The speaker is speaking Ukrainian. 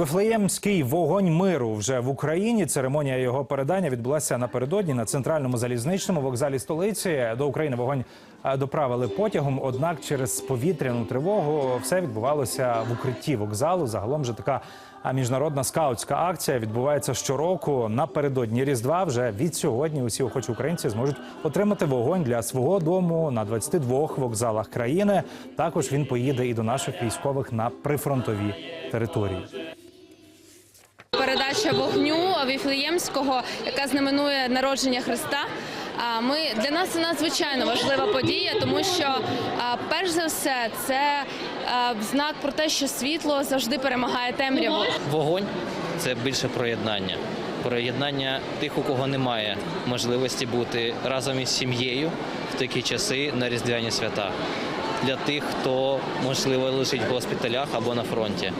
Вифлеємський вогонь миру вже в Україні. Церемонія його передання відбулася напередодні на центральному залізничному вокзалі столиці. До України вогонь е, доправили потягом. Однак через повітряну тривогу все відбувалося в укритті вокзалу. Загалом же така міжнародна скаутська акція відбувається щороку. Напередодні Різдва вже від сьогодні усі охочі українці зможуть отримати вогонь для свого дому на 22 вокзалах країни. Також він поїде і до наших військових на прифронтові території. Передача вогню Віфлеємського, яка знаменує народження Христа. Ми для нас це надзвичайно важлива подія, тому що перш за все це знак про те, що світло завжди перемагає темряву. Вогонь це більше про єднання. Про єднання тих, у кого немає можливості бути разом із сім'єю в такі часи на різдвяні свята. Для тих, хто можливо лежить в госпіталях або на фронті.